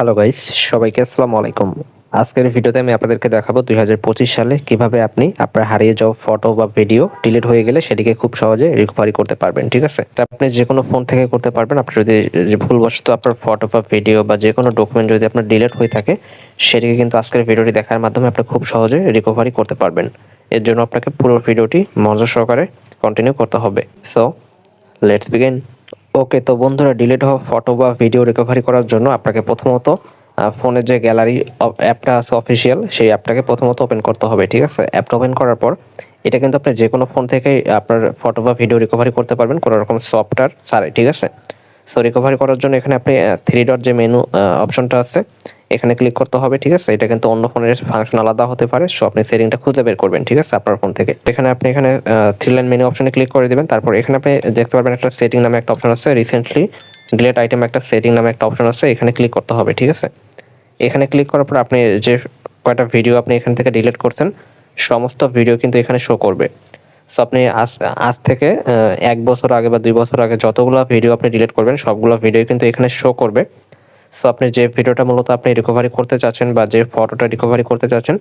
Hello guys সবাইকে আসসালামু আলাইকুম। আজকের ভিডিওতে আমি আপনাদেরকে দেখাবো দুই হাজার পঁচিশ সালে কীভাবে আপনি আপনার হারিয়ে যাওয়া ফটো বা ভিডিও ডিলিট হয়ে গেলে সেটিকে খুব সহজে রিকভারি করতে পারবেন, ঠিক আছে? তা আপনি যে কোনো ফোন থেকে করতে পারবেন। আপনি যদি ভুলবশত আপনার ফটো বা ভিডিও বা যে কোনো ডকুমেন্ট যদি আপনার ডিলিট হয়ে থাকে, সেটিকে কিন্তু আজকের ভিডিওটি দেখার মাধ্যমে আপনি খুব সহজে রিকভারি করতে পারবেন। এর জন্য আপনাকে পুরো ভিডিওটি মনোযোগ সহকারে কন্টিনিউ করতে হবে। সো লেটস বিগিন ওকে, তো বন্ধুরা ডিলিট হওয়া ফটো বা ভিডিও রিকভারি করার জন্য আপনাকে প্রথমত ফোনের যে গ্যালারি অ্যাপটা আছে অফিসিয়াল সেই অ্যাপটাকে প্রথমত ওপেন করতে হবে, ঠিক আছে? অ্যাপটা ওপেন করার পর, এটা কিন্তু আপনি যে কোনো ফোন থেকেই আপনার ফটো বা ভিডিও রিকভারি করতে পারবেন, কোনো রকম সফটওয়্যার ছাড়াই, ঠিক আছে? সো রিকভারি করার জন্য এখানে আপনি থ্রি ডট যে মেনু অপশনটা আছে এখানে ক্লিক করতে হবে, ঠিক আছে? এটা কিন্তু অন্য ফোনের ফাংশন আলাদা হতে পারে সো আপনি সেটিংটা খুঁজে বের করবেন, ঠিক আছে, আপনার ফোন থেকে। এখানে আপনি এখানে থ্রি লাইন মেনু অপশনে ক্লিক করে দিবেন, তারপর এখানে আপনি দেখতে পারবেন একটা সেটিং নামে একটা অপশন আছে রিসেন্টলি ডিলেট আইটেম একটা সেটিং নামে একটা অপশন আছে, এখানে ক্লিক করতে হবে, ঠিক আছে? এখানে ক্লিক করার পর আপনি যে কয়টা ভিডিও আপনি এখান থেকে ডিলিট করছেন, সমস্ত ভিডিও কিন্তু এখানে শো করবে। সো আপনি আজ আজ থেকে এক বছর আগে বা দুই বছর আগে যতগুলো ভিডিও আপনি ডিলিট করবেন, সবগুলো ভিডিও কিন্তু এখানে শো করবে। সো আপনি যে ভিডিওটা মূলত আপনি রিকভারি করতে চাচ্ছেন বা যে ফটোটা রিকভারি করতে চাচ্ছেন,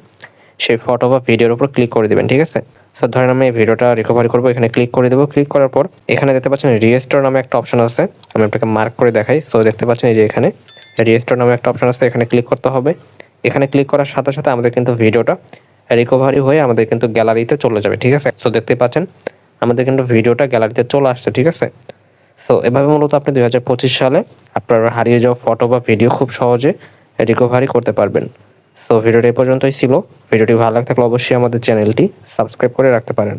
সেই ফটো বা ভিডিওর উপর ক্লিক করে দেবেন, ঠিক আছে? সো ধরেন আমি এই ভিডিওটা রিকভারি করব, এখানে ক্লিক করে দেবো। ক্লিক করার পর এখানে দেখতে পাচ্ছেন রিয়েস্টোর নামে একটা অপশন আছে। আমি আপনাকে মার্ক করে দেখাই। সো দেখতে পাচ্ছেন এই যে এখানে রিয়েস্টোর নামে একটা অপশন আছে, এখানে ক্লিক করতে হবে। এখানে ক্লিক করার সাথে সাথে আমাদের কিন্তু ভিডিওটা রিকভারি হয়ে আমাদের কিন্তু গ্যালারিতে চলে যাবে, ঠিক আছে? সো দেখতে পাচ্ছেন আমাদের কিন্তু ভিডিওটা গ্যালারিতে চলে আসছে, ঠিক আছে? সো এভাবে মূলত আপনি দুই হাজার পঁচিশ সালে আপনার হারিয়ে যাওয়া ফটো বা ভিডিও খুব সহজে রিকভারি করতে পারবেন। সো ভিডিওটি এ পর্যন্তই ছিল। ভিডিওটি ভালো লাগলে অবশ্যই আমাদের চ্যানেলটি সাবস্ক্রাইব করে রাখতে পারেন।